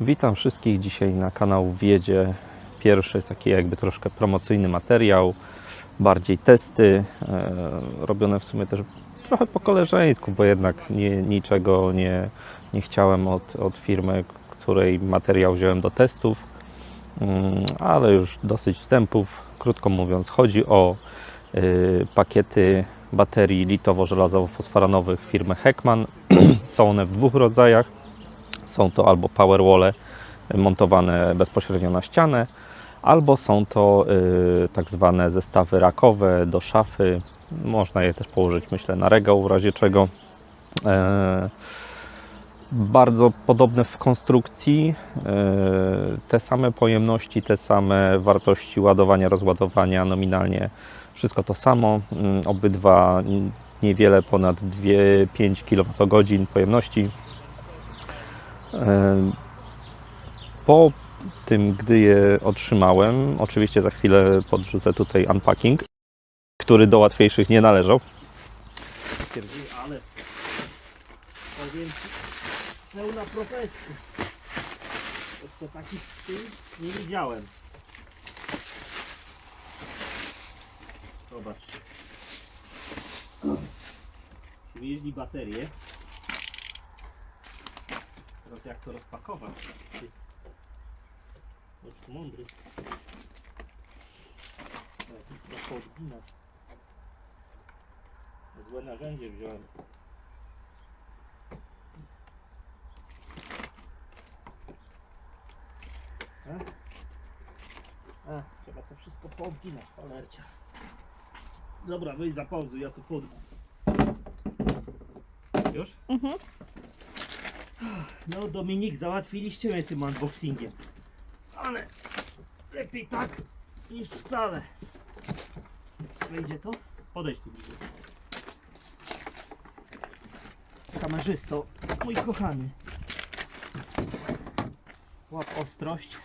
Witam wszystkich dzisiaj na kanał Wiedzie. Pierwszy taki jakby troszkę promocyjny materiał, bardziej testy, e, robione w sumie też trochę po koleżeńsku, bo jednak nie, niczego nie, nie chciałem od, od firmy, której materiał wziąłem do testów, Mm, ale już dosyć wstępów. Krótko mówiąc, chodzi o y, pakiety baterii litowo-żelazowo-fosforanowych firmy Heckman. Są one w dwóch rodzajach. Są to albo powerwalle montowane bezpośrednio na ścianę, albo są to y, tak zwane zestawy rakowe do szafy. Można je też położyć, myślę, na regał w razie czego. E, bardzo podobne w konstrukcji, e, te same pojemności, te same wartości ładowania, rozładowania, nominalnie wszystko to samo. Mm, Obydwa niewiele ponad 2-5 kWh pojemności. E, Po tym, gdy je otrzymałem, oczywiście za chwilę podrzucę tutaj unpacking, który do łatwiejszych nie należał. ale powiem ci, pełna profesji. Jeszcze takich nie widziałem. Zobacz. Przywieźli baterię. Teraz jak to rozpakować? Już tu mądry. Jakiś trochę odginać. Złe narzędzie wziąłem. A? A, trzeba to wszystko poodginać, cholercia. Dobra, weź zapauzuj, ja tu podam. Już? Mhm. No Dominik, załatwiliście mnie tym unboxingiem. Ale lepiej tak niż wcale. Wejdzie to? Podejdź tu bliżej. Kamerzysto, mój kochany. Łap ostrość.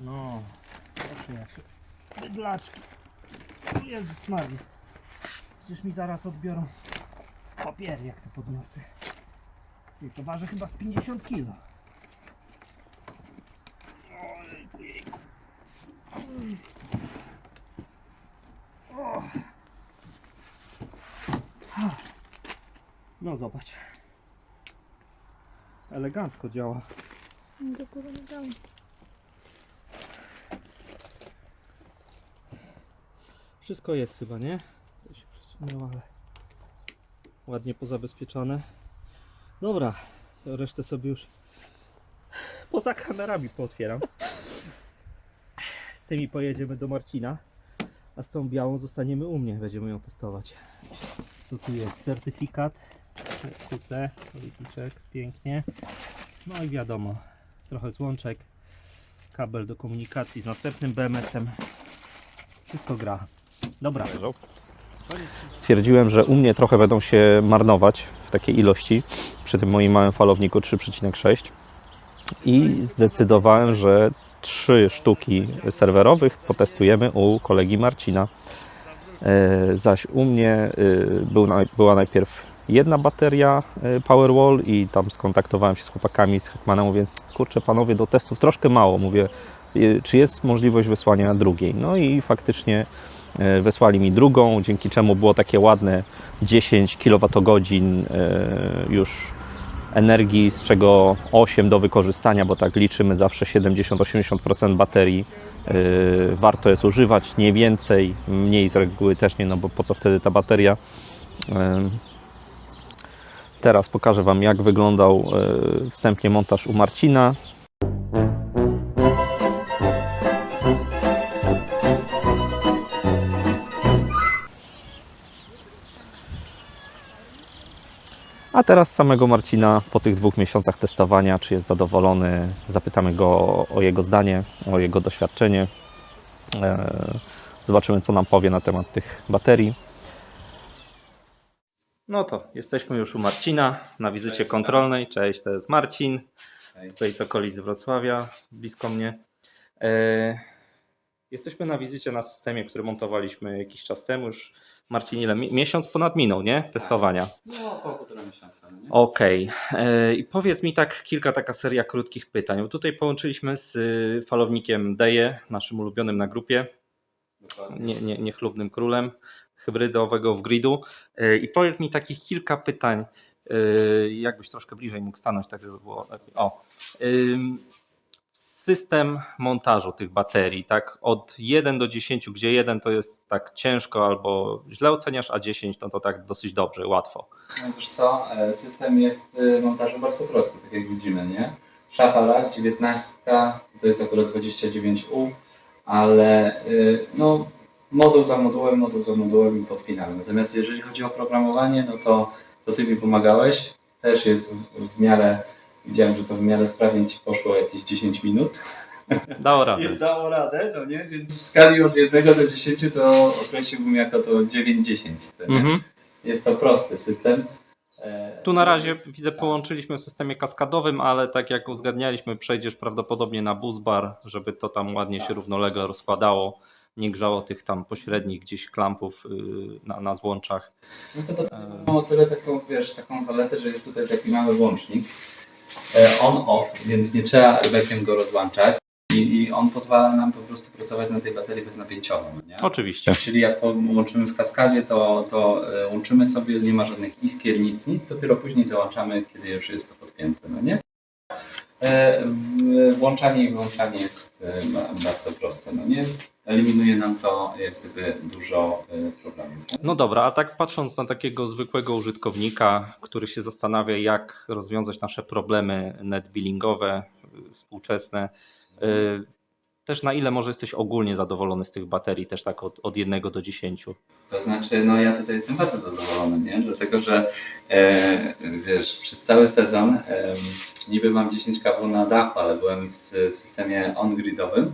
No, proszę jak. Bydlaczki. Jezus Maria. Przecież mi zaraz odbiorą papiery, jak to podniosę. Ty, to waży chyba z 50 kg. No zobacz. Elegancko działa. Do góry nogami. Wszystko jest chyba, nie? To się przesunęło, ale ładnie pozabezpieczone. Dobra, resztę sobie już poza kamerami pootwieram. Z tymi pojedziemy do Marcina, a z tą białą zostaniemy u mnie, będziemy ją testować. Co tu jest? Certyfikat QC, policzek, pięknie. No i wiadomo, trochę złączek, kabel do komunikacji z następnym BMS-em. Wszystko gra. Dobra. Stwierdziłem, że u mnie trochę będą się marnować w takiej ilości przy tym moim małym falowniku 3,6 i zdecydowałem, że trzy sztuki serwerowych potestujemy u kolegi Marcina. E, Zaś u mnie e, była najpierw jedna bateria e, Powerwall i tam skontaktowałem się z chłopakami z Hetmanem, mówię, kurczę panowie, do testów troszkę mało, mówię, czy jest możliwość wysłania drugiej. No i faktycznie wysłali mi drugą, dzięki czemu było takie ładne 10 kWh e, już energii, z czego 8 do wykorzystania, bo tak liczymy zawsze 70-80% baterii. Yy, warto jest używać, nie więcej, mniej z reguły też nie, no bo po co wtedy ta bateria. Teraz pokażę Wam, jak wyglądał wstępnie montaż u Marcina. A teraz samego Marcina po tych dwóch miesiącach testowania, czy jest zadowolony, zapytamy go o jego zdanie, o jego doświadczenie. E, Zobaczymy, co nam powie na temat tych baterii. No to jesteśmy już u Marcina na wizycie Cześć, kontrolnej. Cześć, to jest Marcin, Hej. tutaj z okolic Wrocławia, blisko mnie. E, Jesteśmy na wizycie na systemie, który montowaliśmy jakiś czas temu. Już Marcin, ile? Mi- Miesiąc ponad minął, nie? Testowania. No, około półtora miesiąca, no nie? Okej. E, I powiedz mi tak kilka taka seria krótkich pytań. Bo tutaj połączyliśmy z y, falownikiem Deje, naszym ulubionym na grupie, nie, nie, niechlubnym królem hybrydowego w gridu. E, I powiedz mi takich kilka pytań, e, jakbyś troszkę bliżej mógł stanąć, tak żeby było lepiej. O. System montażu tych baterii, tak od 1 do 10, gdzie 1 to jest tak ciężko albo źle oceniasz, a 10 no to tak dosyć dobrze, łatwo. No wiesz co, e, system jest e, montażu bardzo prosty, tak jak widzimy, nie? Szafa lat 19, to jest akurat 29U, ale e, no moduł za modułem, moduł za modułem i podpinamy. Natomiast jeżeli chodzi o programowanie, no to, to Ty mi pomagałeś, też jest w, w miarę, widziałem, że to w miarę sprawnie Ci poszło jakieś 10 minut. Dało radę. dało radę, no nie? Więc w skali od 1 do 10 to określiłbym jako to 9-10, co nie? Mhm. Jest to prosty system. E, Tu na razie widzę połączyliśmy w systemie kaskadowym, ale tak jak uzgadnialiśmy, przejdziesz prawdopodobnie na busbar, żeby to tam ładnie się równolegle rozkładało, nie grzało tych tam pośrednich gdzieś klampów yy, na, na złączach. No to do- mam o tyle taką, wiesz, taką zaletę, że jest tutaj taki mały łącznik e, on-off, więc nie trzeba airbaggiem go rozłączać i, i on pozwala nam po prostu pracować na tej baterii beznapięciowo, nie? Oczywiście. Czyli jak łączymy w kaskadzie, to, to e, łączymy sobie, nie ma żadnych iskier, nic, nic, dopiero później załączamy, kiedy już jest to podpięte, no nie? E, Włączanie i wyłączanie jest e, ba- bardzo proste, no nie? Eliminuje nam to jak gdyby dużo e, problemów. No dobra, a tak patrząc na takiego zwykłego użytkownika, który się zastanawia, jak rozwiązać nasze problemy netbillingowe, współczesne, też na ile może jesteś ogólnie zadowolony z tych baterii, też tak od, od 1 do 10? To znaczy, no ja tutaj jestem bardzo zadowolony, nie? Dlatego, że e, wiesz, przez cały sezon e, niby mam 10 kW na dachu, ale byłem w, w systemie on-gridowym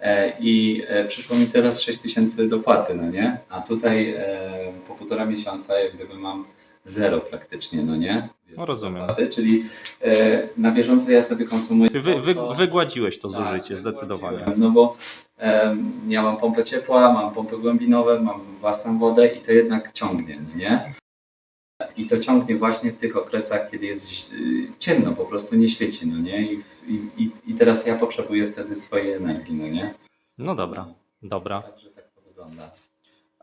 e, i e, przyszło mi teraz 6000 dopłaty, no nie? A tutaj e, po półtora miesiąca jak gdyby mam zero praktycznie, no nie? No rozumiem. Dopłaty, czyli na bieżąco ja sobie konsumuję Wy, to, wy, wygładziłeś to zużycie, tak, zdecydowanie. wygładziłem, No bo ja mam pompę ciepła, mam pompy głębinowe, mam własną wodę i to jednak ciągnie, no nie? I to ciągnie właśnie w tych okresach, kiedy jest y, ciemno, po prostu nie świeci, no nie? I, i, i, teraz ja potrzebuję wtedy swojej energii, no nie? No dobra, dobra. Także tak to wygląda.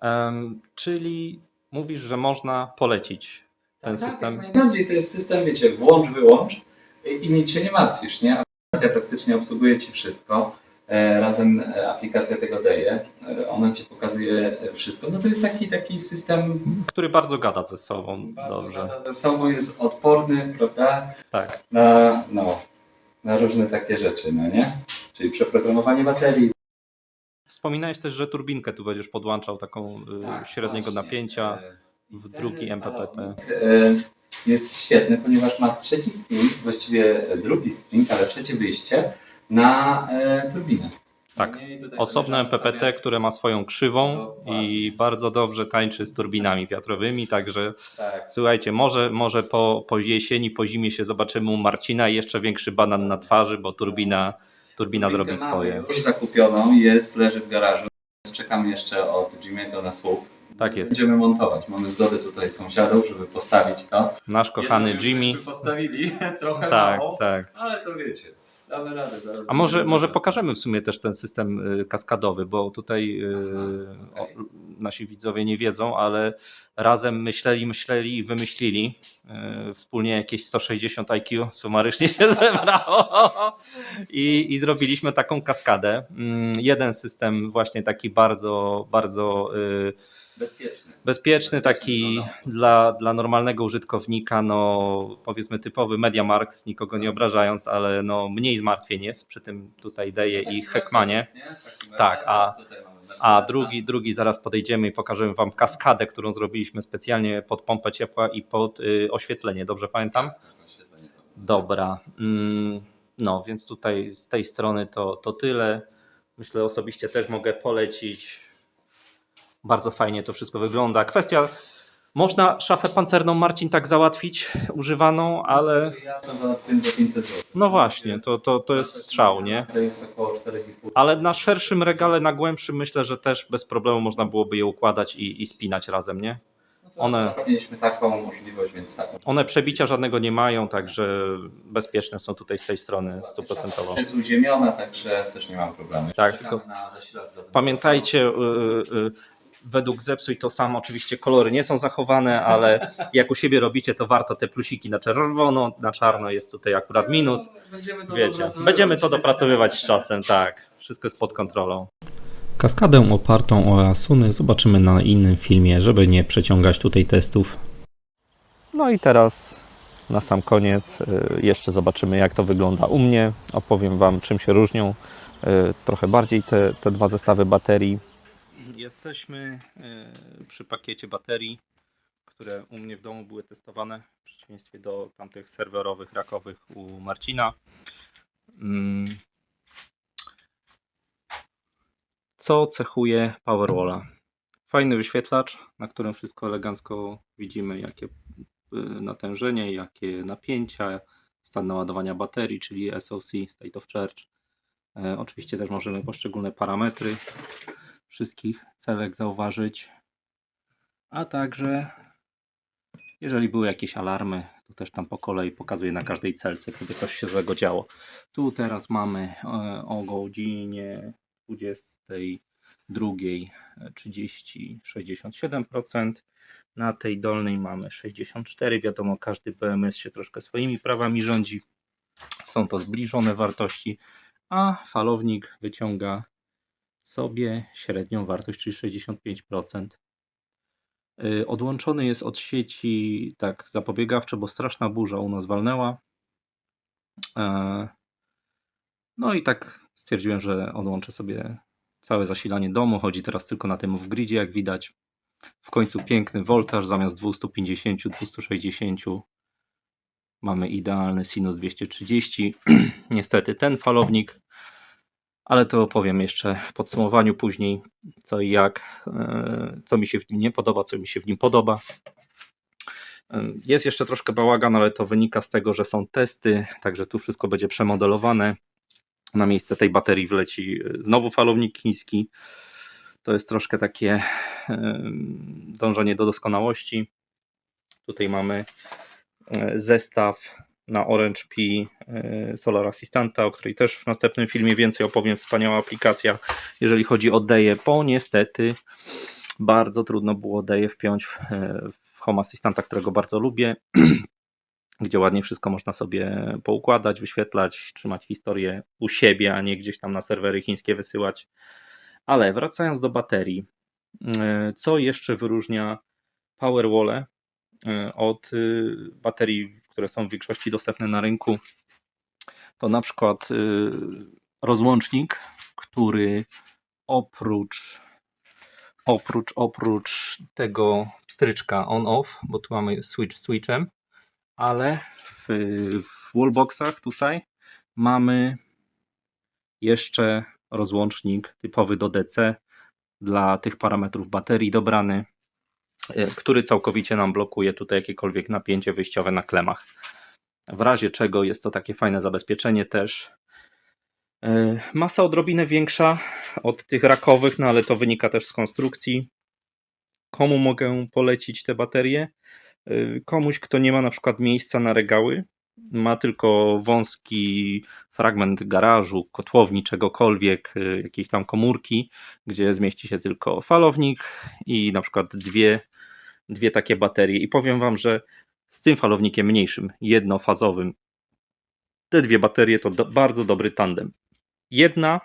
Em, czyli mówisz, że można polecić ten tak, system. Jak najbardziej to jest system, wiecie, włącz, wyłącz i, i nic się nie martwisz, nie? Aplikacja praktycznie obsługuje Ci wszystko. E, razem e, aplikacja tego daje. E, ona Ci pokazuje wszystko. No to jest taki, taki system który bardzo gada ze sobą. bardzo Dobrze. gada ze sobą, jest odporny, prawda? Tak. Na, no, na różne takie rzeczy, no nie? Czyli przeprogramowanie baterii. Wspominałeś też, że turbinkę tu będziesz podłączał taką Tak, średniego właśnie. napięcia. W drugi MPPT. Jest świetny, ponieważ ma trzeci string, właściwie drugi string, ale trzecie wyjście na e, turbinę. Tak. No Osobne sobie- które ma swoją krzywą Dokładnie. i bardzo dobrze tańczy z turbinami wiatrowymi, także Tak, słuchajcie, może, może po, po jesieni, po zimie się zobaczymy u Marcina i jeszcze większy banan na twarzy, bo turbina, turbina zrobi swoje. Już zakupioną, jest, leży w garażu. Czekamy jeszcze od Jimmy'ego na słup. Tak jest. Będziemy montować. Mamy zgodę tutaj sąsiadów, żeby postawić to. Nasz kochany Jimmy. postawili, trochę Tak, mało, tak. ale to wiecie. Damy radę. zaraz A może, może pokażemy w sumie też ten system y, kaskadowy, bo tutaj y, Aha, okej. o, nasi widzowie nie wiedzą, ale razem myśleli, myśleli i wymyślili. y, Wspólnie jakieś 160 IQ sumarycznie się zebrało i, i zrobiliśmy taką kaskadę. Mm, Jeden system właśnie taki bardzo, bardzo Bezpieczny. bezpieczny, taki do domu. dla, dla normalnego użytkownika, no powiedzmy typowy MediaMarkt, nikogo nie obrażając, ale no mniej zmartwień jest przy tym tutaj Deje i Heckmanie. Tak, a- A drugi, drugi zaraz podejdziemy i pokażemy Wam kaskadę, którą zrobiliśmy specjalnie pod pompę ciepła i pod y, oświetlenie, dobrze pamiętam? Dobra. Mm, No, więc tutaj z tej strony to, to tyle. Myślę osobiście też mogę polecić. Bardzo fajnie to wszystko wygląda. Kwestia Można szafę pancerną Marcin tak załatwić, używaną, ale Ja to załatwiłem za 500 zł. no właśnie, to, to, to jest strzał, nie? To jest około 4,5. Ale na szerszym regale, na głębszym myślę, że też bez problemu można byłoby je układać i, i spinać razem, nie? No one- Mieliśmy taką możliwość, więc taką. One przebicia żadnego nie mają, także bezpieczne są tutaj z tej strony stuprocentowo. Jest uziemiona, także też nie mam problemu. Tak, Czekam tylko na Pamiętajcie, y, y, y, według Zepsuj to samo, oczywiście kolory nie są zachowane, ale jak u siebie robicie, to warto te plusiki na czerwono, na czarno jest tutaj akurat minus. Będziemy to Wiecie, dopracowywać. będziemy to dopracowywać z czasem, tak. Wszystko jest pod kontrolą. Kaskadę opartą o Asuny zobaczymy na innym filmie, żeby nie przeciągać tutaj testów. No i teraz na sam koniec y, jeszcze zobaczymy jak to wygląda u mnie. Opowiem Wam czym się różnią y, trochę bardziej te, te dwa zestawy baterii. Jesteśmy y, przy pakiecie baterii, które u mnie w domu były testowane w przeciwieństwie do tamtych serwerowych, rakowych u Marcina. Mm. Co cechuje Powerwalla? Fajny wyświetlacz, na którym wszystko elegancko widzimy, jakie y, natężenie, jakie napięcia, stan naładowania baterii, czyli SOC, State of Charge. E, Oczywiście też możemy poszczególne parametry wszystkich celek zauważyć, a także jeżeli były jakieś alarmy, to też tam po kolei pokazuje na każdej celce, kiedy coś się złego działo. Tu teraz mamy e, o godzinie 22.30 67%. Na tej dolnej mamy 64. Wiadomo, każdy BMS się troszkę swoimi prawami rządzi. Są to zbliżone wartości, a falownik wyciąga sobie średnią wartość, czyli 65%. Y, Odłączony jest od sieci tak zapobiegawczo, bo straszna burza u nas walnęła. E, No i tak stwierdziłem, że odłączę sobie całe zasilanie domu. Chodzi teraz tylko na tym w gridzie, jak widać. W końcu piękny voltaż zamiast 250-260 mamy idealny sinus 230. Niestety ten falownik, ale to opowiem jeszcze w podsumowaniu później, co i jak, e, co mi się w nim nie podoba, co mi się w nim podoba. E, Jest jeszcze troszkę bałagan, ale to wynika z tego, że są testy, także tu wszystko będzie przemodelowane. Na miejsce tej baterii wleci e, znowu falownik chiński. To jest troszkę takie dążenie do doskonałości. Tutaj mamy zestaw na Orange Pi e, Solar Assistanta, o której też w następnym filmie więcej opowiem. Wspaniała aplikacja, jeżeli chodzi o Deje, bo niestety bardzo trudno było Deje wpiąć w, e, w Home Assistanta, którego bardzo lubię, gdzie ładnie wszystko można sobie poukładać, wyświetlać, trzymać historię u siebie, a nie gdzieś tam na serwery chińskie wysyłać. Ale wracając do baterii, e, co jeszcze wyróżnia Powerwall od baterii, które są w większości dostępne na rynku, to na przykład y, rozłącznik, który oprócz oprócz, oprócz tego pstryczka on-off, bo tu mamy switch switchem, ale w, w wallboxach tutaj mamy jeszcze rozłącznik typowy do DC dla tych parametrów baterii dobrany, który całkowicie nam blokuje tutaj jakiekolwiek napięcie wyjściowe na klemach. W razie czego jest to takie fajne zabezpieczenie też. Y, Masa odrobinę większa od tych rakowych, no ale to wynika też z konstrukcji. Komu mogę polecić te baterie? Y, Komuś, kto nie ma na przykład miejsca na regały, ma tylko wąski fragment garażu, kotłowni, czegokolwiek, y, jakiejś tam komórki, gdzie zmieści się tylko falownik i na przykład dwie, dwie takie baterie. I powiem Wam, że z tym falownikiem mniejszym, jednofazowym, te dwie baterie to do, bardzo dobry tandem. Jedna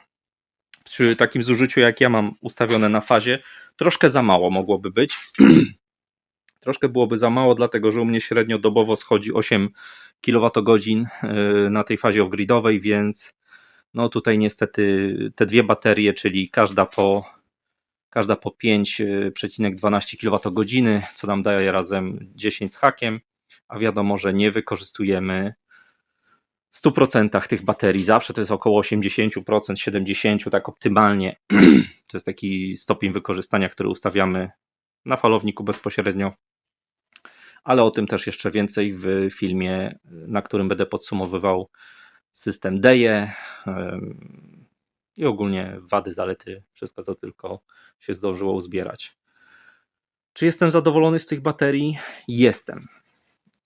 przy takim zużyciu, jak ja mam ustawione na fazie, troszkę za mało mogłoby być. troszkę byłoby za mało, dlatego że u mnie średnio dobowo schodzi 8 kWh na tej fazie off-gridowej, więc no tutaj niestety te dwie baterie, czyli każda po, każda po 5,12 kWh, co nam daje razem 10 z hakiem, a wiadomo, że nie wykorzystujemy w 100% tych baterii. Zawsze to jest około 80%, 70% tak optymalnie. To jest taki stopień wykorzystania, który ustawiamy na falowniku bezpośrednio. ale o tym też jeszcze więcej w filmie, na którym będę podsumowywał system DEJE i ogólnie wady, zalety, wszystko co tylko się zdążyło uzbierać. Czy jestem zadowolony z tych baterii? Jestem.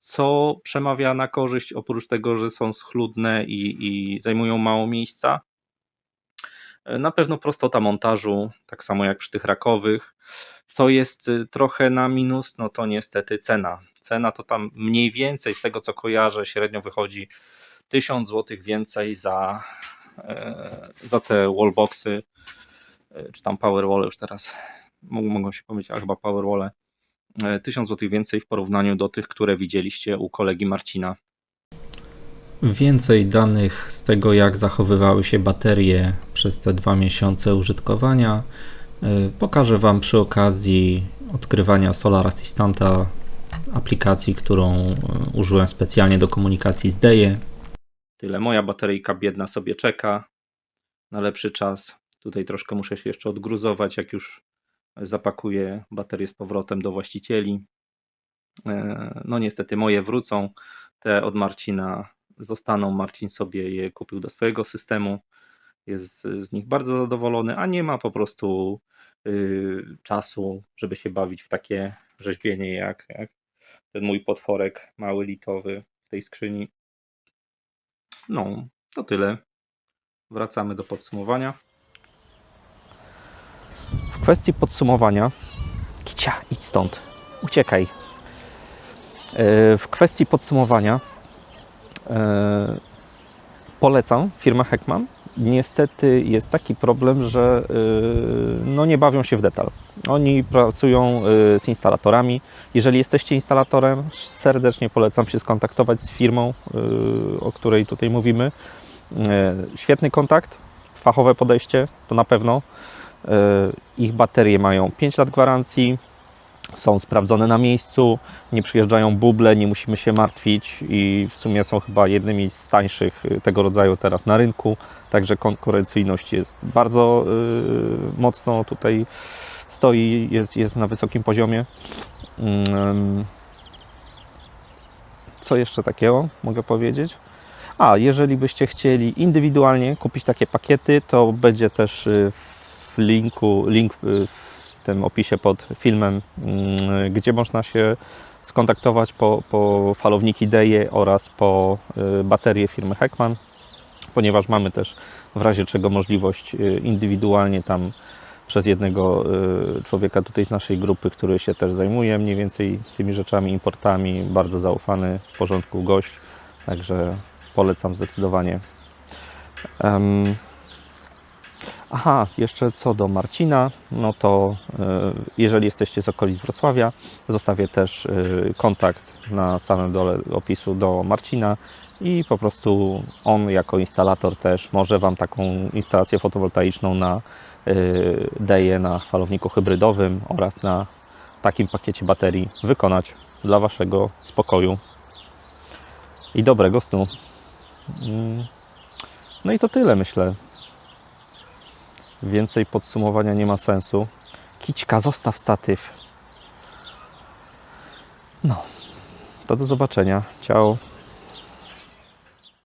Co przemawia na korzyść, oprócz tego, że są schludne i, i zajmują mało miejsca? Na pewno prostota montażu, tak samo jak przy tych rakowych. Co jest y, trochę na minus, no to niestety cena. Cena to tam mniej więcej z tego co kojarzę, średnio wychodzi 1000 zł więcej za, za te wallboxy, e, czy tam powerwall już teraz mogą, się pomylić, a chyba powerwall. 1000 zł więcej w porównaniu do tych, które widzieliście u kolegi Marcina. Więcej danych z tego, jak zachowywały się baterie przez te dwa miesiące użytkowania, pokażę Wam przy okazji odkrywania Solar Assistanta, aplikacji, którą użyłem specjalnie do komunikacji z Deje. Tyle, moja bateryjka biedna sobie czeka na lepszy czas. Tutaj troszkę muszę się jeszcze odgruzować, jak już zapakuję baterię z powrotem do właścicieli. E, No niestety moje wrócą, te od Marcina zostaną. Marcin sobie je kupił do swojego systemu. Jest z nich bardzo zadowolony, a nie ma po prostu y, czasu, żeby się bawić w takie rzeźbienie jak, jak ten mój potworek mały litowy w tej skrzyni. No, to tyle. Wracamy do podsumowania. W kwestii podsumowania. Kicia, idź stąd. Uciekaj. E, W kwestii podsumowania e, polecam firmę Heckman. Niestety jest taki problem, że e, no nie bawią się w detal. Oni pracują e, z instalatorami. Jeżeli jesteście instalatorem, serdecznie polecam się skontaktować z firmą, e, o której tutaj mówimy. Świetny kontakt, fachowe podejście, to na pewno. Ich baterie mają 5 lat gwarancji, są sprawdzone na miejscu, nie przyjeżdżają buble, nie musimy się martwić i w sumie są chyba jednymi z tańszych y, tego rodzaju teraz na rynku, także konkurencyjność jest bardzo y, mocno tutaj stoi, jest, jest na wysokim poziomie. Mm, Co jeszcze takiego mogę powiedzieć? A, jeżeli byście chcieli indywidualnie kupić takie pakiety, to będzie też y, w linku, link y, w tym opisie pod filmem, mm, gdzie można się skontaktować po, po falowniki Deje oraz po y, baterie firmy Heckman, ponieważ mamy też w razie czego możliwość y, indywidualnie tam przez jednego y, człowieka tutaj z naszej grupy, który się też zajmuje mniej więcej tymi rzeczami, importami, bardzo zaufany, w porządku gość, także polecam zdecydowanie. Em, Aha, jeszcze co do Marcina, no to y, jeżeli jesteście z okolic Wrocławia, zostawię też kontakt na samym dole opisu do Marcina i po prostu on jako instalator też może Wam taką instalację fotowoltaiczną na y, DEJE, na falowniku hybrydowym oraz na takim pakiecie baterii wykonać dla Waszego spokoju i dobrego snu. Mm. No i to tyle myślę. Więcej podsumowania nie ma sensu. Kićka, zostaw statyw. No, to do zobaczenia. Ciao.